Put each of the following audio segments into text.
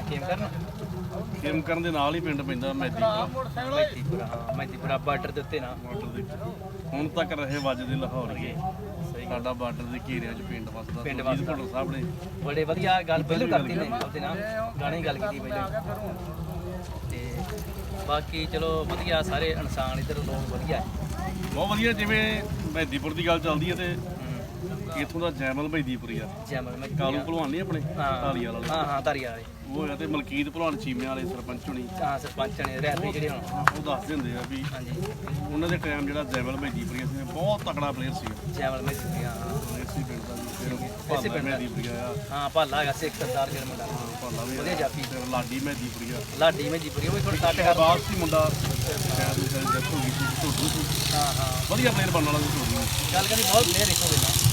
ਖੇਮ ਕਰਨ? ਖੇਮ ਕਰਨ ਦੇ ਨਾਲ ਹੀ ਪਿੰਡ ਪੈਂਦਾ ਮੈਦੀਪੁਰਾ ਮੈਦੀਪੁਰਾ ਹਾਂ ਮੈਦੀਪੁਰਾ ਬਾਰਡਰ ਦੇ ਉੱਤੇ ਨਾ। ਬਾਰਡਰ ਦੇ ਹੁਣ ਤੱਕ ਰਹੇ ਵੱਜਦੇ ਲਾਹੌਰੀਏ ਸਾਡਾ ਬਾਰਡਰ ਦੇ ਘੇਰਿਆਂ 'ਚ ਪਿੰਡ ਵਸਦਾ। ਪਿੰਡ ਸੁਰਜੀਤ ਭੁੱਲਰ ਸਾਹਿਬ ਨੇ। ਬੜੇ ਵਧੀਆ ਗੱਲ ਪਹਿਲਾਂ ਕਰਤੀ ਨੇ ਉਹਦੇ ਨਾਲ। ਗਾਣੇ ਦੀ ਗੱਲ ਕੀਤੀ ਪਹਿਲਾਂ ਤੇ ਬਾਕੀ ਚਲੋ ਵਧੀਆ ਸਾਰੇ ਇਨਸਾਨ ਇੱਧਰ ਲੋਕ ਵਧੀਆ। ਹੈ ਬਹੁਤ ਵਧੀਆ ਜਿਵੇਂ ਮੈਦੀਪੁਰ ਦੀ ਗੱਲ ਚੱਲਦੀ ਹੈ ਤੇ। ਇੱਥੋਂ ਦਾ ਜੈਮਲ ਮੈਦੀਪੁਰੀ ਆ? ਜੈਮਲ ਮੈਂ ਕਾਲੂ ਭਲਵਾਨ ਨਹੀਂ ਆਪਣੇ ਹਾਂ। ਢਾਲੀਵਾਲ ਵਾਲੇ। ਹਾਂ ਹਾਂ ਧਾਰੀਵਾਲ ਵਾਲੇ। ਉਹ ਹੈ ਤੇ ਮਲਕੀਤ ਭਲਵਾਨ ਚੀਮਿਆਂ ਵਾਲੇ ਸਰਪੰਚ ਹੁਣੀ। ਹਾਂ ਸਰਪੰਚ ਨੇ ਰਹਿੰਦੇ ਜਿਹੜੇ ਹੁਣ। ਉਹ ਦੱਸਦੇ ਹੁੰਦੇ ਆ ਵੀ ਹਾਂਜੀ। ਉਹਨਾਂ ਦੇ ਟਾਈਮ ਜਿਹੜਾ ਜੈਮਲ ਮੈਦੀਪੁਰੀ ਸੀ ਬਹੁਤ ਤਕੜਾ ਪਲੇਅਰ ਸੀ। ਜੈਮਲ ਮੈਂ ਹਾਂ ਇਸੇ ਪਿੰਡ ਦਾ ਵੀ ਫਿਰ ਇਸੇ ਭਾਲਾ ਪਿੰਡ ਦਾ। ਮੈਦੀਪੁਰੀ ਆ। ਹਾਂ ਭਾਲਾ ਹੈਗਾ ਸਿੱਖ ਸਰਦਾਰ ਜਿਹੜਾ ਮੁੰਡਾ। ਹਾਂ ਭਾਲਾ ਵੀ ਵਧੀਆ ਜਾਫੀ ਫਿਰ ਲਾਡੀ ਮੈਦੀਪੁਰੀ ਆ। ਲਾਡੀ ਮੈਂ ਜੀਪੁਰੀ ਉਹ ਵੀ ਥੋੜਾ ਕੱਟ ਕਰ ਬਾਅਦ ਸੀ ਮੁੰਡਾ ਸ਼ਾਇਦ ਉਹ ਸ਼ਾਇਦ death ਹੋ ਗਈ ਸੀ ਢੋਡੂ ਸੀ। ਹਾਂ ਹਾਂ। ਵਧੀਆ ਪਲੇਅਰ ਬਣਨ ਵਾਲਾ ਸੀ। ਢੋਡੂ ਗੱਲ ਕਰੀ ਬਹੁਤ ਪਲੇਅਰ ਇੱਕੋ ਵੇਲਾ ਹਾਂ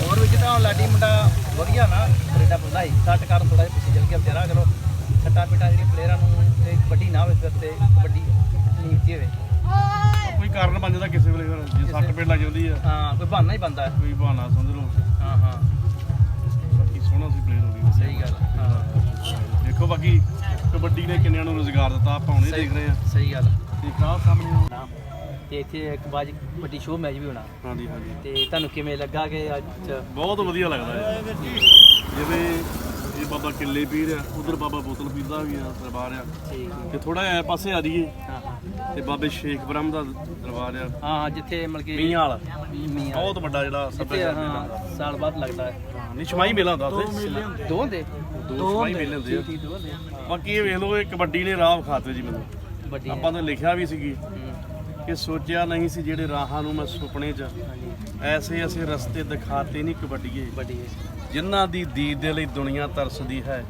ਹੋਰ ਵੀ ਕਿਤਾ ਲਾਡੀ ਮੁੰਡਾ ਵਧੀਆ ਨਾ ਕੈਨੇਡਾ ਬੰਦਾ ਹੀ ਸੱਟ ਕਾਰਨ ਥੋੜਾ ਜਿਹਾ ਪਿੱਛੇ ਚੱਲ ਗਿਆ ਵਿਚਾਰਾ ਚਲੋ ਛੱਟਾ ਪਿਟਾ ਜਿਹੜੀ ਪਲੇਅਰਾਂ ਨੂੰ ਤੇ ਵੱਡੀ ਨਾ ਹੋਵੇ ਤੇ ਵੱਡੀ ਨੀਤੀ ਹੋਵੇ। ਕੋਈ ਕਾਰਨ ਬਣ ਜਾਂਦਾ ਕਿਸੇ ਵੇਲੇ ਫਿਰ ਜੇ ਸੱਟ ਪੇਟ ਲੱਗ ਜਾਂਦੀ ਆ। ਹਾਂ ਕੋਈ ਬਹਾਨਾ ਹੀ ਬੰਦਾ ਕੋਈ ਬਹਾਨਾ ਸਮਝ ਲਓ। ਹਾਂ ਹਾਂ। ਬਾਕੀ ਸੋਹਣਾ ਸੀ ਪਲੇਅਰ ਹੋ ਗਈ ਸਹੀ ਗੱਲ ਹਾਂ। ਦੇਖੋ ਬਾਕੀ ਕਬੱਡੀ ਨੇ ਕਿੰਨਿਆਂ ਨੂੰ ਰੋਜ਼ਗਾਰ ਦਿੱਤਾ ਆਪਾਂ ਹੁਣੇ ਦੇਖ ਰਹੇ ਆ ਸਹੀ ਗੱਲ। ਤੇ ਕਾਹ ਸਾਹਮਣੇ ਤੇ ਇੱਥੇ ਇੱਕ ਬਾਜ ਵੱਡੀ ਸ਼ੋਅ ਮੈਚ ਵੀ ਹੋਣਾ। ਹਾਂਜੀ ਹਾਂਜੀ। ਤੇ ਤੁਹਾਨੂੰ ਕਿਵੇਂ ਲੱਗਾ ਕਿ ਅੱਜ ਬਹੁਤ ਵਧੀਆ ਲੱਗਦਾ ਹੈ ਜਿਵੇਂ ਇਹ ਬਾਬਾ ਕਿੱਲੇ ਪੀਰ ਆ ਉਧਰ ਬਾਬਾ ਬੋਤਲ ਪੀਰ ਦਾ ਵੀ ਆ ਦਰਬਾਰ ਆ। ਠੀਕ ਤੇ ਥੋੜਾ ਐ ਪਾਸੇ ਆ ਜਾਈਏ। ਹਾਂ ਹਾਂ। ਤੇ ਬਾਬੇ ਸ਼ੇਖ ਬ੍ਰਹਮ ਦਾ ਦਰਬਾਰ ਆ। ਹਾਂ ਹਾਂ ਜਿੱਥੇ ਮਤਲਬ ਕਿ ਮੀਆਂ ਵਾਲਾ। ਮੀਆਂ ਬਹੁਤ ਵੱਡਾ ਜਿਹੜਾ ਜਿੱਥੇ ਸੱਭਿਆਚਾਰ ਮੇਲਾ ਹੁੰਦਾ। ਹਾਂ ਸਾਲ ਬਾਅਦ ਲੱਗਦਾ। ਹੈ ਨਿਸ਼ਮਾਈ ਮੇਲਾ ਹੁੰਦਾ ਉੱਥੇ। ਦੋ ਹੁੰਦੇ ਦੋ ਸਮਾਈ ਮੇਲੇ ਹੁੰਦੇ ਆ। ਠੀਕ ਦੋ ਬਾਕੀ ਇਹ ਵੇਖ ਲਓ ਇਹ ਕਬੱਡੀ ਨੇ ਰਾਹ ਵਿਖਾਤੇ ਜੀ ਮੈਨੂੰ। ਵੱਡੀ ਆਪਾਂ ਤਾਂ ਲਿਖਿਆ ਵੀ ਸੀਗੀ। ਹੂੰ, ਕਿ ਸੋਚਿਆ ਨਹੀਂ ਸੀ ਜਿਹੜੇ ਰਾਹਾਂ ਨੂੰ ਮੈਂ ਸੁਪਨੇ 'ਚ ਐਸੇ ਐਸੇ ਰਸਤੇ ਦਿਖਾਤੇ ਨਹੀਂ ਕਬੱਡੀਏ। ਜਿਨ੍ਹਾਂ ਦੀ ਦੀਦ ਦੇ ਲਈ ਦੁਨੀਆ ਤਰਸਦੀ ਹੈ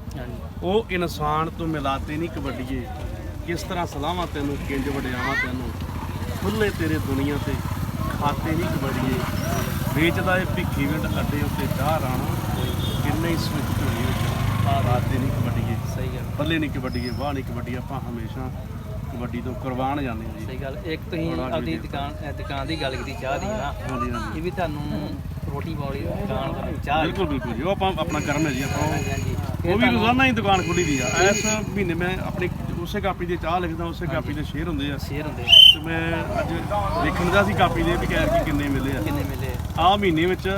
ਉਹ ਇਨਸਾਨ ਤੋਂ ਮਿਲਾਤੇ ਨਹੀਂ ਕਬੱਡੀਏ। ਕਿਸ ਤਰ੍ਹਾਂ ਸਲਾਹਾਂ ਤੈਨੂੰ ਕਿੰਜ ਵਡਿਆਵਾਂ ਤੈਨੂੰ ਖੁੱਲੇ ਤੇਰੇ ਦੁਨੀਆ ਤੇ ਖਾਤੇ ਨਹੀਂ ਕਬੱਡੀਏ। ਵੇਚਦਾ ਏ ਭਿੱਖੀ ਵਿੰਡ ਅੱਡੇ ਉੱਤੇ ਚਾਹ ਰਾਣਾ ਕਿੰਨੇ ਹੀ ਸੁੱਚ ਝੋਲੀ ਵਿੱਚ ਆ ਰਾਤੇ ਨਹੀਂ ਕਬੱਡੀਏ। ਸਹੀ ਗੱਲ। ਬੱਲੇ ਨਹੀਂ ਕਬੱਡੀਏ ਵਾਹ ਨਹੀਂ ਕਬੱਡੀ ਆਪਾਂ ਹਮੇਸ਼ਾ ਕਬੱਡੀ ਤੋਂ ਕੁਰਬਾਨ ਜਾਂਦੇ ਹਾਂ ਜੀ। ਸਹੀ ਗੱਲ ਇੱਕ ਤੁਸੀਂ ਆਪਣੀ। ਦੁਕਾਨ ਅਹ ਦੁਕਾਨ ਦੀ ਗੱਲ ਕੀਤੀ ਚਾਹ ਦੀ ਨਾ। ਹਾਂਜੀ ਹਾਂਜੀ। ਇਹ ਵੀ ਤੁਹਾਨੂੰ ਰੋਟੀ ਪਾਉਣੀ ਦੁਕਾਨ ਦਾ ਚਾਹ। ਬਿਲਕੁਲ ਬਿਲਕੁਲ ਜੀ। ਉਹ ਆਪਾਂ ਆਪਣਾ ਕਰਮ ਹੈ ਜੀ ਆਪਾਂ ਹਾਂਜੀ ਉਹ- ਵੀ ਰੋਜ਼ਾਨਾ ਹੀ ਦੁਕਾਨ ਖੁੱਲੀ ਦੀ ਆ। ਇਸ ਮਹੀਨੇ ਮੈਂ ਆਪਣੀ ਉਸੇ ਕਾਪੀ ਦੇ ਚਾਹ ਲਿਖਦਾ ਉਸੇ ਕਾਪੀ ਦੇ ਸ਼ੇਅਰ ਹੁੰਦੇ ਆ। ਸ਼ੇਰ ਹੁੰਦੇ ਤੇ ਮੈਂ ਅੱਜ ਦੇਖਣ ਦਾ ਸੀ ਕਾਪੀ ਦੇ ਵੀ ਕਿ ਕਿੰਨੇ ਮਿਲੇ ਆ। ਕਿੰਨੇ ਮਿਲੇ ਆਹ ਮਹੀਨੇ ਵਿੱਚ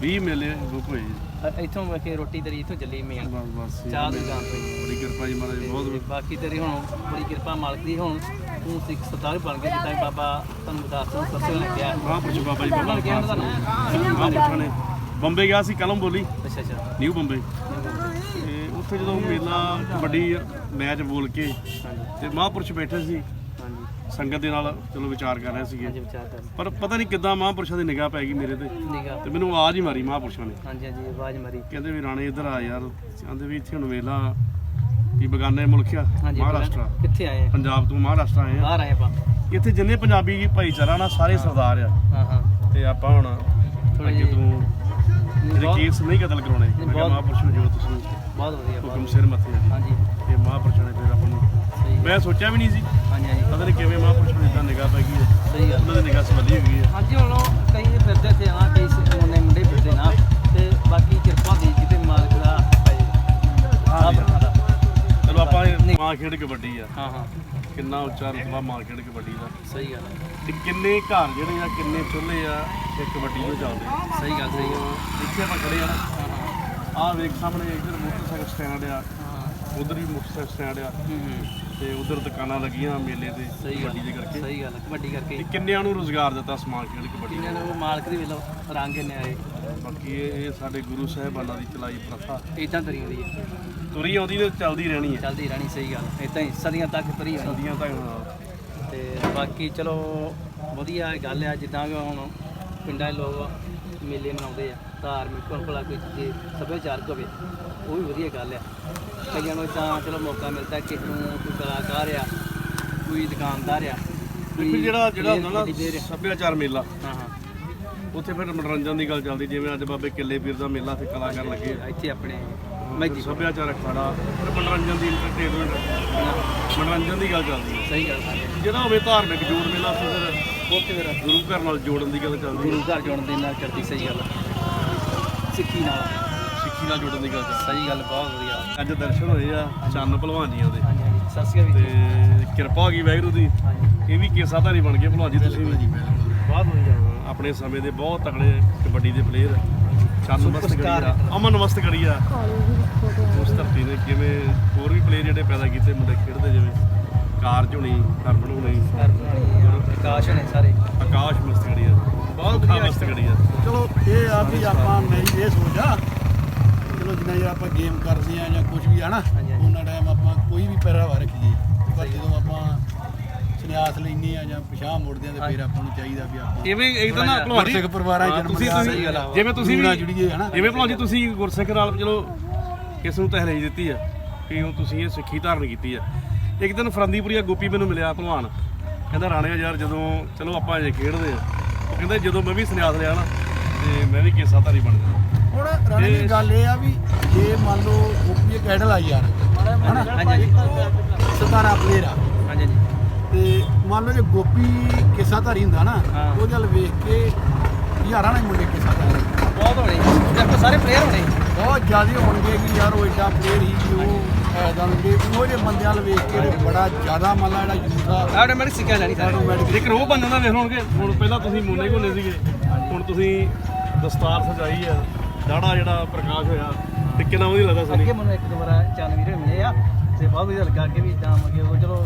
20 ਮੇਲੇ ਬੁੱਕ ਹੋਏ ਜੀ। ਇੱਥੋਂ ਵੇਖੇ ਰੋਟੀ ਤੇਰੀ ਇੱਥੋਂ ਚੱਲੀ ਮੇਨ। ਬਸ ਬਸ ਜੀ। ਚਾਹ ਦੀ ਦੁਕਾਨ ਤੋਂ। ਬੜੀ ਕਿਰਪਾ ਜੀ ਮਹਾਰਾਜ ਤੇ ਬਹੁਤ ਬਾਕੀ ਤੇਰੀ ਹੁਣ ਬੜੀ ਕਿਰਪਾ ਮਾਲਕ ਦੀ ਹੁਣ। ਤੂੰ ਸਿੱਖ ਸਰਦਾਰ ਬਣ ਗਿਆ ਜਿੱਦਾਂ ਬਾਬਾ ਤੁਹਾਨੂੰ ਦੱਸ ਸੱਸੇ ਲੱਗਿਆ। ਮਹਾਂਪੁਰਸ਼ ਬਾਬਾ ਜੀ ਉਹਨਾਂ ਬਾਬਾ ਨੇ ਕਿਹਾ ਨਾ ਤੁਹਾਨੂੰ ਮਹਾਂਪੁਰਸ਼ਾਂ ਨੇ। ਬੰਬੇ ਗਿਆ ਸੀ ਕਲਮ ਬੋਲੀ। ਅੱਛਾ ਅੱਛਾ। ਨਿਊ ਬੰਬੇ। ਤੇ ਉੱਥੇ ਜਦੋਂ ਮੇਲਾ ਕਬੱਡੀ ਮੈਚ ਬੋਲ ਕੇ ਤੇ ਮਹਾਂਪੁਰਸ਼ ਬੈਠੇ ਸੀ। ਸੰਗਤ ਦੇ ਨਾਲ ਚਲੋ ਵਿਚਾਰ ਕਰ ਰਹੇ ਸੀਗੇ। ਹਾਂਜੀ ਵਿਚਾਰ ਕਰ ਪਰ ਪਤਾ ਨਹੀਂ ਕਿੱਦਾਂ ਮਹਾਂਪੁਰਸ਼ਾਂ ਦੀ ਨਿਗਾਹ ਪੈ ਗਈ ਮੇਰੇ ਤੇ। ਨਿਗਾ ਤੇ ਮੈਨੂੰ ਆਵਾਜ਼ ਹੀ ਮਾਰੀ ਮਹਾਂਪੁਰਸ਼ਾਂ ਨੇ। ਹਾਂਜੀ ਹਾਂਜੀ ਆਵਾਜ਼ ਮਾਰੀ। ਕਹਿੰਦੇ ਵੀ ਰਾਣੇ ਇੱਧਰ ਆ ਯਾਰ ਕਹਿੰਦੇ ਵੀ ਇੱਥੇ ਹੁਣ ਵੇਲਾ ਕੀ ਬਗਾਨੇ ਮੁਲਕ ਆ ਹਾਂਜੀ ਮਹਾਰਾਸ਼ਟਰ ਕਿੱਥੇ ਆਏ ਆ? ਪੰਜਾਬ ਤੋਂ ਮਹਾਰਾਸ਼ਟਰ ਆਏ ਆ। ਬਾਹਰ ਆਏ ਆਪਾਂ। ਇੱਥੇ ਜਿੰਨੇ ਪੰਜਾਬੀ ਭਾਈਚਾਰਾ ਨਾ ਸਾਰੇ ਸਰਦਾਰ ਆ। ਹਾਂ ਹਾਂ। ਤੇ ਆਪਾਂ ਹੁਣ ਅੱਗੇ ਤੋਂ ਜਿਹੜੇ ਕੇਸ ਨਹੀਂ ਕਤਲ ਕਰਾਉਣੇ। ਮੈਂ ਕਿਹਾ ਮਹਾਂਪੁਰਸ਼ ਨੂੰ ਜੋ ਤੁਸੀਂ ਬਹੁਤ ਵਧੀਆ ਹੁਕਮ ਸਿਰ ਮੱਥੇ ਆ ਜੀ ਹਾਂਜੀ। ਇਹ ਮਹਾਂਪੁਰਸ਼ਾਂ ਨੇ ਫਿਰ ਆਪਾਂ ਨੂੰ ਸਹੀ ਮੈਂ ਸੋਚਿਆ ਵੀ ਨਹੀਂ ਸੀ। ਹਾਂਜੀ ਹਾਂਜੀ। ਪਤਾ ਨਹੀਂ ਕਿਵੇਂ ਮਹਾਂਪੁਰਸ਼ਾਂ ਨੂੰ ਇਦਾਂ ਨਿਗਾਹ ਪੈ ਗਈ ਹੈ। ਸਹੀ ਗੱਲ। ਉਹਨਾਂ ਦੀ ਨਿਗਾਹ ਸਵੱਲੀ ਹੋਈ ਹੈ। ਹਾਂਜੀ ਹੁਣ ਉਹ ਕਈ ਫਿਰਦੇ ਤੇ ਆ ਕਈ ਸ- ਮੁੰਡੇ ਮੁੰਡੇ ਫਿਰਦੇ ਨਾ ਤੇ ਬਾਕੀ ਕਿਰਪਾ ਦੀ ਕਿਤੇ ਮਾਲਕ ਦਾ ਚਲੋ ਆਪਾਂ ਇਹ ਮਾਂ ਖੇਡ ਕਬੱਡੀ ਆ। ਹਾਂ ਹਾਂ। ਕਿੰਨਾ ਉੱਚਾ ਰੁਤਬਾ ਮਾਂ ਖੇਡ ਕਬੱਡੀ ਦਾ। ਸਹੀ ਗੱਲ। ਹੈ। ਤੇ ਕਿੰਨੇ ਘਰ ਜਿਹੜੇ ਆ ਕਿੰਨੇ ਚੁੱਲ੍ਹੇ ਆ ਇਹ ਕਬੱਡੀ ਨੂੰ ਚੱਲਦੇ ਸਹੀ ਗੱਲ ਸਹੀ ਗੱਲ। ਇੱਥੇ ਆਪਾਂ ਖੜੇ ਆ। ਆਹ ਵੇਖ ਸਾਹਮਣੇ ਇੱਧਰ ਮੋਟਰਸਾਈਕਲ ਸਟੈਂਡ ਆ। ਉਧਰ ਵੀ ਮੋਟਰਸਾਈਕਲ ਸਟੈਂਡ ਆ। ਹੂੰ ਹੂੰ। ਤੇ ਉਧਰ ਦੁਕਾਨਾਂ ਲੱਗੀਆਂ ਮੇਲੇ ਤੇ ਸਹੀ ਕਬੱਡੀ ਦੇ ਗੱਲ ਕਰਕੇ। ਸਹੀ ਗੱਲ ਕਬੱਡੀ ਕਰਕੇ। ਤੇ ਕਿੰਨਿਆਂ ਨੂੰ ਰੋਜ਼ਗਾਰ ਦਿੱਤਾ ਸਮਾਜ ਖੇਡ ਕਬੱਡੀ ਨੇ? ਇਹਨਾਂ ਨੂੰ? ਮਾਲਕ ਦੀ ਵੇਲੋ ਰੰਗ ਨੇ ਆਏ? ਬਾਕੀ ਇਹ ਇਹ ਸਾਡੇ ਗੁਰੂ ਸਾਹਿਬਾਨਾਂ ਦੀ ਚਲਾਈ ਪ੍ਰਥਾ। ਇਦਾਂ ਤਰੀ ਹੁੰਦੀ ਹੈ ਤੁਰੀ ਆਉਂਦੀ ਤੇ ਚੱਲਦੀ ਰਹਿਣੀ ਹੈ। ਚੱਲਦੀ ਰਹਿਣੀ ਸਹੀ ਗੱਲ। ਇਦਾਂ ਹੀ ਸਦੀਆਂ ਤੱਕ ਤਰੀ ਹੋਣੀ। ਸਦੀਆਂ ਤੱਕ ਤੇ ਬਾਕੀ ਚਲੋ ਵਧੀਆ ਗੱਲ ਆ ਜਿੱਦਾਂ ਕਿ ਹੁਣ ਪਿੰਡਾਂ ਦੇ ਲੋਕ ਮੇਲੇ ਮਨਾਉਂਦੇ ਆ ਧਾਰਮਿਕ ਕੋਲ ਭਲਾ ਕੋਈ ਜੇ ਸੱਭਿਆਚਾਰਕ ਹੋਵੇ ਉਹ ਵੀ ਵਧੀਆ ਗੱਲ ਆ ਕਈਆਂ ਨੂੰ ਤਾਂ ਚਲੋ ਮੌਕਾ ਮਿਲਦਾ ਕਿਸੇ ਨੂੰ ਕੋਈ ਕਲਾਕਾਰ ਆ ਕੋਈ ਦੁਕਾਨਦਾਰ ਆ ਦੇਖੋ ਜਿਹੜਾ ਜਿਹੜਾ ਹੁੰਦਾ ਨਾ। ਸੱਭਿਆਚਾਰ ਮੇਲਾ ਹਾਂ ਹਾਂ ਉੱਥੇ ਫਿਰ ਮਨੋਰੰਜਨ ਦੀ ਗੱਲ ਚੱਲਦੀ ਜਿਵੇਂ ਅੱਜ ਬਾਬੇ ਕਿੱਲੇ ਪੀਰ ਦਾ ਮੇਲਾ ਤੇ ਕਲਾਕਾਰ ਲੱਗੇ। ਇੱਥੇ ਆਪਣੇ ਮੈਗੀ ਸੱਭਿਆਚਾਰ ਅਖਾੜਾ ਫਿਰ ਮਨੋਰੰਜਨ ਦੀ entertainment, ਮਨੋਰੰਜਨ ਦੀ ਗੱਲ ਚੱਲਦੀ ਹੈ। ਸਹੀ ਗੱਲ ਹੈ। ਜਿਹੜਾ ਹੋਵੇ ਧਾਰਮਿਕ ਜੋੜ ਮੇਲਾ ਫਿਰ ਉੱਥੇ ਫਿਰ ਗੁਰੂ ਘਰ ਨਾਲ ਜੋੜਨ ਦੀ ਗੱਲ ਚੱਲਦੀ ਹੈ। ਗੁਰੂ ਘਰ ਜੋੜਨ ਦੇ ਨਾਲ ਕਰਦੀ ਸਹੀ ਗੱਲ। ਸਿੱਖੀ ਨਾਲ। ਸਿੱਖੀ ਨਾਲ ਜੁੜਨ ਦੀ ਗੱਲ ਸਹੀ ਗੱਲ ਬਹੁਤ ਵਧੀਆ। ਅੱਜ ਦਰਸ਼ਨ ਹੋਏ ਆ ਚੰਨ ਭਲਵਾਨ ਜੀਆਂ ਦੇ। ਹਾਂਜੀ ਹਾਂਜੀ। ਸਤਿ ਸ਼੍ਰੀ ਅਕਾਲ ਜੀ। ਤੇ ਕਿਰਪਾ ਹੋ ਗਈ ਵਾਹਿਗੁਰੂ ਦੀ? ਇਹ ਵੀ ਕੇਸਾਧਾਰੀ ਬਣ ਗਏ ਭਲਵਾਨ ਜੀ ਤੁਸੀਂ। ਬਹੁਤ ਵਧੀਆ। ਆਪਣੇ ਸਮੇਂ ਦੇ ਬਹੁਤ ਤਕੜੇ ਕਬੱਡੀ ਦੇ ਪਲੇਅਰ ਚੰਨ ਮਸਤ ਅਮਨ ਮਸਤ ਕਰੀ ਆ ਉਸ ਧਰਤੀ ਨੇ ਕਿਵੇਂ ਹੋਰ ਵੀ ਪਲੇਅਰ ਜਿਹੜੇ ਪੈਦਾ ਕੀਤੇ ਮੁੰਡੇ ਖੇਡਦੇ ਜਿਵੇਂ ਕਾਰਜ ਹੋਣੀ ਹਰਮਨ ਹੋਣੀ ਪ੍ਰਕਾਸ਼ ਨੇ ਸਾਰੇ। ਆਕਾਸ਼ ਮਸਤ ਕਰੀ ਆ ਬਹੁਤ ਖਾ ਮਸਤ ਕਰੀ ਆ ਚਲੋ ਇਹ ਆ ਵੀ ਆਪਾਂ ਮੇਰੀ ਇਹ ਸੋਚ ਆ। ਚਲੋ ਜਿੰਨਾ ਚਿਰ ਆਪਾਂ ਗੇਮ ਕਰਦੇ ਆ ਜਾਂ ਕੁਝ ਵੀ ਆ ਨਾ। ਉਹਨਾਂ ਟਾਈਮ ਆਪਾਂ ਕੋਈ ਵੀ ਪਹਿਰਾਵਾ ਰੱਖੀਏ। ਸੰਨਿਆਸ ਲੈਨੇ ਆ ਜਾਂ ਪਿਛਾਂ ਮੁੜਦੇ ਆ ਤੇ ਫਿਰ ਆਪਾਂ ਨੂੰ ਚਾਹੀਦਾ ਵੀ ਆਪਾਂ ਇਵੇਂ ਇੱਕਦਮ ਨਾ ਭਲਵਾਨ ਜੀ ਗੁਰਸਿੱਖ ਪਰਿਵਾਰਾਂ ਜਨਮ ਤੁਸੀਂ ਲਿਆ ਤੁਸੀਂ ਸਹੀ ਗੱਲ ਆ। ਜਿਵੇਂ ਤੁਸੀਂ ਵੀ ਜੁੜੀਏ ਹਨਾ ਜਿਵੇਂ ਭਲਵਾਨ ਜੀ ਤੁਸੀਂ ਗੁਰਸਿੱਖ ਨਾਲ ਚਲੋ ਕਿਸ ਨੂੰ ਤਹਿਰੀਰ ਦਿੱਤੀ ਆ ਕਿ ਹੁਣ ਤੁਸੀਂ ਇਹ ਸਿੱਖੀ ਧਾਰਨ ਕੀਤੀ ਆ। ਇੱਕ ਦਿਨ ਫਰੰਦੀਪੁਰੀਆ ਗੋਪੀ ਮੈਨੂੰ ਮਿਲਿਆ ਭਲਵਾਨ। ਕਹਿੰਦਾ ਰਾਣਿਆ ਯਾਰ ਜਦੋਂ ਚਲੋ ਆਪਾਂ ਜੇ ਖੇਡਦੇ ਆ। ਉਹ ਕਹਿੰਦਾ ਜਦੋਂ ਮੈਂ ਵੀ ਸੰਨਿਆਸ ਲਿਆ ਨਾ ਤੇ ਮੈਂ ਵੀ ਕੇਸਾਧਾਰੀ ਬਣ ਜਾਣਾ। ਹੁਣ ਰਾਣੇ ਦੀ ਗੱਲ ਇਹ ਆ ਵੀ ਜੇ ਮੰਨ ਲਓ ਗੋਪੀ ਇੱਕ ਆਈਡਲ ਆ ਯਾਰ ਹਨਾ? ਹਾਂਜੀ ਸਤਾਰਾ ਪਲੇਅਰ ਆ। ਤੇ ਮੰਨ ਲਓ ਜੇ ਗੋਪੀ ਕਿੱਸਾ ਧਾਰੀ ਹੁੰਦਾ ਨਾ ਹਾਂ। ਉਹਦੇ ਵੱਲ ਵੇਖ ਕੇ ਹਜ਼ਾਰਾਂ ਨਾਲ ਮੁੰਡੇ ਕਿੱਸਾ ਧਾਰੀ ਬਹੁਤ ਹੋਣੇ। ਆਪਾਂ ਸਾਰੇ ਪਲੇਅਰ ਹੋਣੇ। ਬਹੁਤ ਜ਼ਿਆਦਾ ਹੋਣਗੇ ਕਿ ਯਾਰ ਉਹ ਏਡਾ ਪਲੇਅਰ ਹੀ ਕਿ ਉਹ ਐਦਾਂ ਦੇ ਉਹ ਜਿਹੇ ਬੰਦਿਆਂ ਵੱਲ ਵੇਖ ਕੇ ਤੇ ਬੜਾ ਜ਼ਿਆਦਾ ਮੰਨ ਲਾ ਜਿਹੜਾ ਯੂਥ ਆ। ਆਟੋਮੈਟਿਕ ਸਿੱਖਿਆ ਲੈਣੀ ਸਾਰੇ। ਆਟੋਮੈਟਿਕ ਇੱਕ ਰੋਹ ਬਣ ਜਾਂਦਾ ਵੇਖ ਹੋਣਗੇ ਹੁਣ ਪਹਿਲਾਂ ਤੁਸੀਂ ਮੋਨੇ ਕੋਲੇ ਸੀਗੇ ਹੁਣ ਤੁਸੀਂ ਦਸਤਾਰ ਸਜਾਈ ਆ ਦਾੜਾ ਜਿਹੜਾ ਪ੍ਰਕਾਸ਼ ਹੋਇਆ ਤੇ ਕਿੰਨਾ ਵਧੀਆ ਲੱਗਦਾ ਅੱਗੇ ਸੁਣੀ। ਮੈਨੂੰ ਇੱਕ ਦੋ ਵਾਰ ਚੰਨ ਵੀਰੇ ਮਿਲੇ ਆ ਤੇ ਬਹੁਤ ਵਧੀਆ ਲੱਗਾ ਕਿ ਵੀ ਇਦਾਂ ਮਗੇ ਉਹ ਚਲੋ